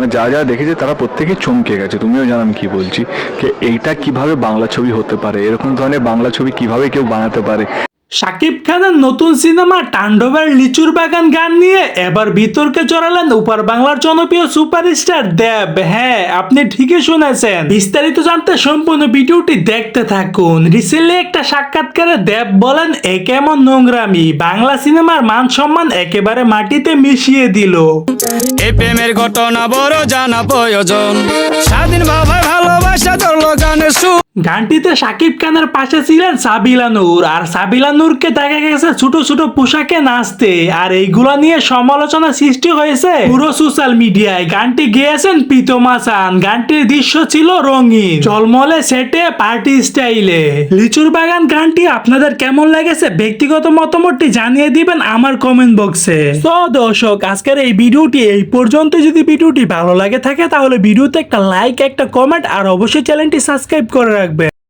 ওখানে যা যা দেখেছে তারা প্রত্যেকে চমকে গেছে। তুমিও জানো আমি কি বলছি। যে এইটা কীভাবে বাংলা ছবি হতে পারে? এরকম ধরনের বাংলা ছবি কীভাবে কেউ বানাতে পারে? শাকিব খানের নতুন সিনেমা তাণ্ডবের লিচুর বাগান গান নিয়ে এবার বিতর্কে জড়ালেন উপর বাংলার জনপ্রিয় সুপারস্টার দেব। হ্যাঁ আপনি ঠিকই শুনেছেন। বিস্তারিত জানতে সম্পূর্ণ ভিডিওটি দেখতে থাকুন। রিসেন্টলি একটা সাক্ষাৎকারে দেব বলেন, এ কেমন নোংরামি। বাংলা সিনেমার মান সম্মান একেবারে মাটিতে মিশিয়ে দিল। এই প্রেমের ঘটনা বড় জানা প্রয়োজন। স্বাধীন ভাবে গানটিতে শাকিব খানের পাশে ছিলেন সাবিলা নূর। আর সাবিলা নূরকে দেখা গেছে ছোট ছোট পোশাকে নাচতে। আর এইগুলো নিয়ে সমালোচনা সৃষ্টি হয়েছে পুরো সোশ্যাল মিডিয়ায়। গানটি গেয়েছেন প্রীতম হাসান। গানটির দৃশ্য ছিল রঙিন জলমলে সেটে পার্টি স্টাইলে। লিচুর বাগান গানটি আপনাদের কেমন লেগেছে ব্যক্তিগত মতামতটি জানিয়ে দিবেন আমার কমেন্ট বক্সে তো দর্শক, আজকের এই ভিডিওটি এই পর্যন্ত। যদি ভিডিওটি ভালো লাগে থাকে, তাহলে ভিডিওতে একটা লাইক একটা কমেন্ট আর অবশ্যই চ্যানেলটি সাবস্ক্রাইব করে রাখবেন।